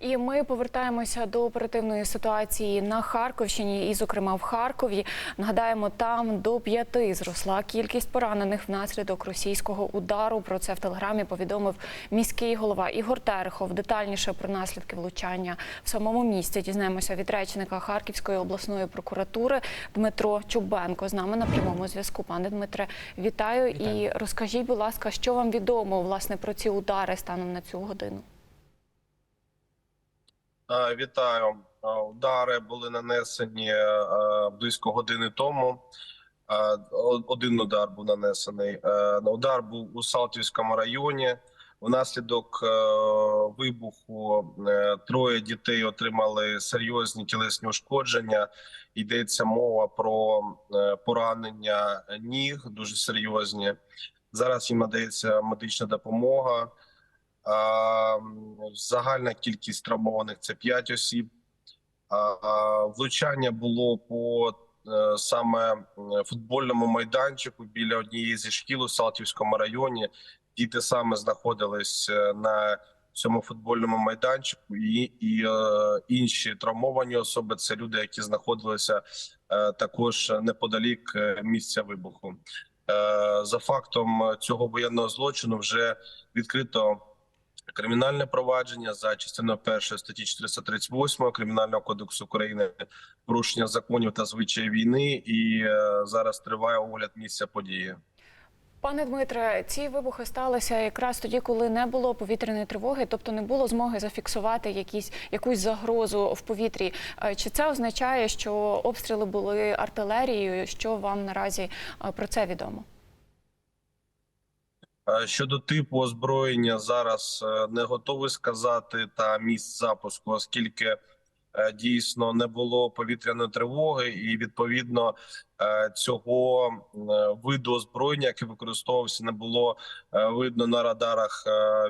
І ми повертаємося до оперативної ситуації на Харківщині, і, зокрема, в Харкові. Нагадаємо, там до п'яти зросла кількість поранених внаслідок російського удару. Про це в телеграмі повідомив міський голова Ігор Терехов. Детальніше про наслідки влучання в самому місті дізнаємося від речника Харківської обласної прокуратури Дмитро Чубенко. З нами на прямому зв'язку. Пане Дмитре, вітаю, Вітаю. і розкажіть, будь ласка, що вам відомо власне про ці удари станом на цю годину. Е, Вітаю. Е, Удари були нанесені е, близько години тому. Один удар був нанесений. Удар був у Салтівському районі. Внаслідок вибуху троє дітей отримали серйозні тілесні ушкодження. Йдеться мова про поранення ніг, дуже серйозні. Зараз їм надається медична допомога. Загальна кількість травмованих це 5 осіб. Влучання було по е, саме футбольному майданчику біля однієї зі шкіл у Салтівському районі. Діти саме знаходились е, на цьому футбольному майданчику, і, і е, інші травмовані особи це люди, які знаходилися е, також неподалік е, місця вибуху. Е, За фактом цього воєнного злочину вже відкрито кримінальне провадження за частиною першої статті 438 кримінального кодексу України порушення законів та звичаї війни. І е, зараз триває огляд місця події. Пане Дмитре, ці вибухи сталися якраз тоді, коли не було повітряної тривоги, тобто не було змоги зафіксувати якісь якусь загрозу в повітрі. Е, Чи це означає, що обстріли були артилерією? Що вам наразі е, про це відомо? Е, Щодо типу озброєння, зараз е, не готовий сказати та місць запуску, оскільки е, дійсно не було повітряної тривоги, і відповідно цього виду озброєння, яке використовувався, не було видно на радарах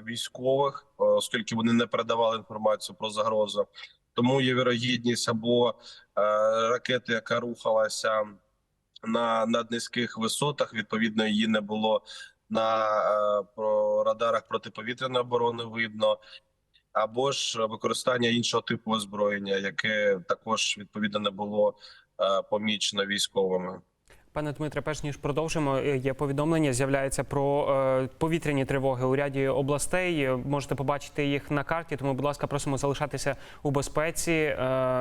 військових, оскільки вони не передавали інформацію про загрозу. Тому є вірогідність або ракети, яка рухалася на наднизьких висотах. Відповідно, її не було на е, про радарах протиповітряної оборони видно, або ж використання іншого типу озброєння, яке також відповідно не було е, помічено військовими. Пане Дмитре, перш ніж продовжимо, е, є повідомлення. З'являється про е, повітряні тривоги у ряді областей. Е, Можете побачити їх на карті. Тому, будь ласка, просимо залишатися у безпеці,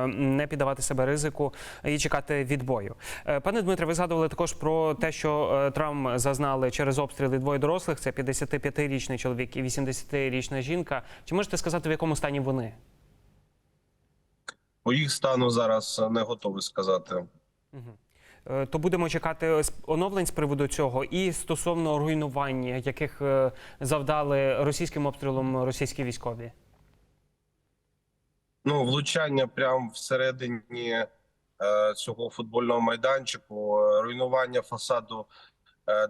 не піддавати себе ризику і чекати відбою. Пане Дмитре, ви згадували також про те, що травм зазнали через обстріли двоє дорослих. Це 55-річний чоловік і 80-річна жінка. Чи можете сказати, в якому стані вони? По їх стану зараз не готовий сказати. Е, То будемо чекати оновлень з приводу цього і стосовно руйнувань, яких е, завдали російським обстрілом російські військові. Ну, влучання прямо всередині е, цього футбольного майданчику, е, руйнування фасаду е,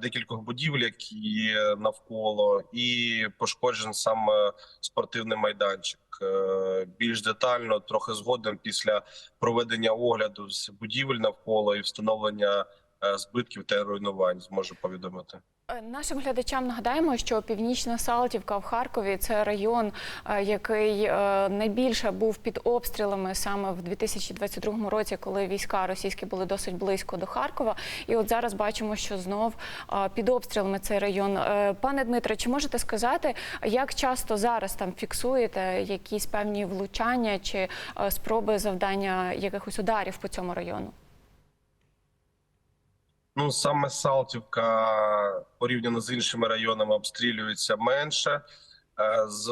декількох будівель, які є навколо, і пошкоджен сам е, спортивний майданчик. Е, більш детально, трохи згодом, після проведення огляду з будівель навколо і встановлення е, збитків та руйнувань, зможу повідомити. Е, Нашим глядачам нагадаємо, що Північна Салтівка в Харкові це район, е, який е, найбільше був під обстрілами саме в 2022 році, коли війська російські були досить близько до Харкова. І от зараз бачимо, що знов під обстрілами цей район. Пане Дмитре, чи можете сказати, як часто зараз там фіксуєте якісь певні влучання чи спроби завдання якихось ударів по цьому району? Ну саме Салтівка порівняно з іншими районами обстрілюється менше. Е, З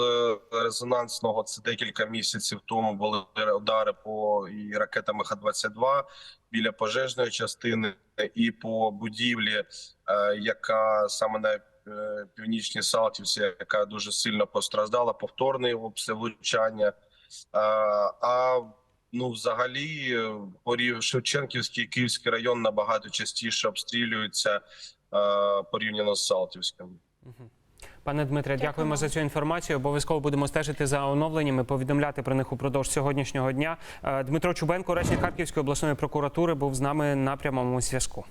резонансного це декілька місяців тому були удари по і ракетами Х-22 біля пожежної частини і по будівлі, е, яка саме на е, північній Салтівці, яка дуже сильно постраждала, повторний обстріл влучання. А Ну, взагалі, е, порів Шевченківський Київський район набагато частіше обстрілюються е, порівняно з Салтівським. Пане Дмитре, Дякуємо. дякуємо за цю інформацію. Обов'язково будемо стежити за оновленнями, повідомляти про них упродовж сьогоднішнього дня. Е, Дмитро Чубенко, речник Харківської обласної прокуратури, був з нами на прямому зв'язку.